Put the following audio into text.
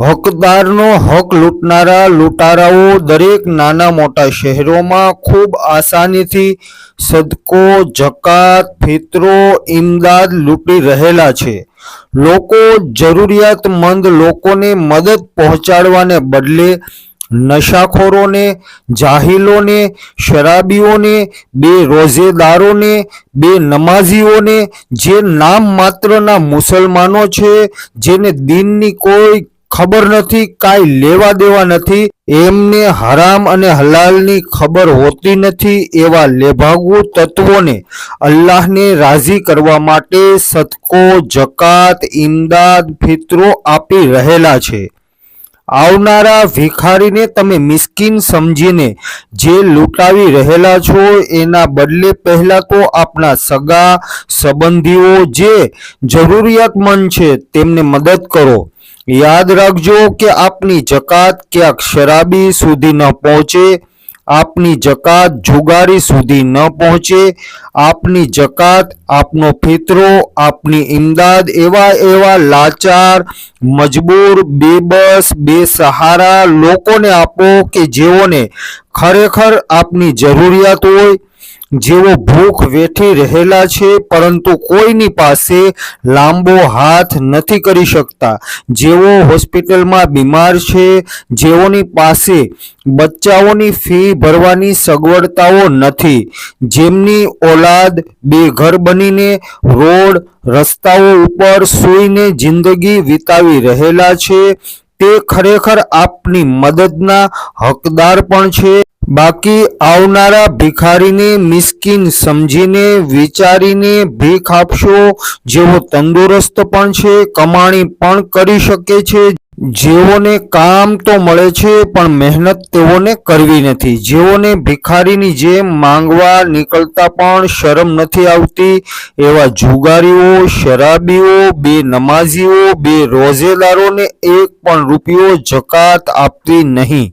હકદારનો હક લૂંટનારા લૂંટારાઓ દરેક નાના મોટા શહેરોમાં ખૂબ આસાનીથી સદકો, જકાત, ફિતરો, ઇમદાદ લૂંટી રહેલા છે. લોકો જરૂરિયાતમંદ લોકોને મદદ પહોંચાડવાને બદલે નશાખોરોને, જાહિલોને, શરાબીઓને, બે રોજેદારોને બે નમાઝીઓને, જે નામ માત્રના મુસલમાનો છે, જેને દિનની કોઈ ખબર નથી, કાંઈ લેવા દેવા નથી, એમને હરામ અને હલાલની ખબર હોતી નથી એવા લેભાગુ તત્વોને અલ્લાહને રાજી કરવા માટે સદકો, જકાત ઇમદાદ ફિતરો આપી રહેલા છે. આવનારા ભિખારીને તમે મિસ્કીન સમજીને જે લૂંટાવી રહેલા છો, એના બદલે પહેલાં તો આપણા સગા, સંબંધીઓ જે જરૂરિયાતમંદ છે, તેમને મદદ કરો. યાદ રાખજો કે આપની જકાત ક્યાંક શરાબી સુધી ન પહોંચે, આપની જકાત જુગારી સુધી ન પહોંચે, આપની જકાત આપનો ફિતરો આપની ઇમદાદ એવા એવા લાચાર, મજબૂર, બેબસ, બેસહારા લોકોને આપો કે જેઓને ખરેખર આપની જરૂરિયાત હોય જેઓ ભૂખ વેઠી રહેલા છે, પરંતુ કોઈની પાસે લાંબો હાથ નથી કરી શકતા. જેઓ હોસ્પિટલમાં બીમાર છે, જેઓની પાસે બચ્ચાઓની ફી ભરવાની સગવડતાઓ નથી. જેમની ઓલાદ બેઘર બનીને રોડ, રસ્તાઓ ઉપર સૂઈને જિંદગી વિતાવી રહેલા છે, તે ખરેખર આપની મદદના હકદાર પણ છે. બાકી આવનારા ભિખારીને મિસ્કીન સમજીને વિચારીને ભીખ આપશો, જેઓ તંદુરસ્ત પણ છે, કમાણી પણ કરી શકે છે. જેઓને કામ તો મળે છે, પણ મહેનત તેઓને કરવી નથી. જેઓને ભિખારીની જેમ માંગવા નીકળતા પણ શરમ નથી આવતી, એવા જુગારીઓ, શરાબીઓ, બે નમાઝીઓ, બે રોઝેદારોને એક પણ રૂપિયો જકાત આપતી નહીં.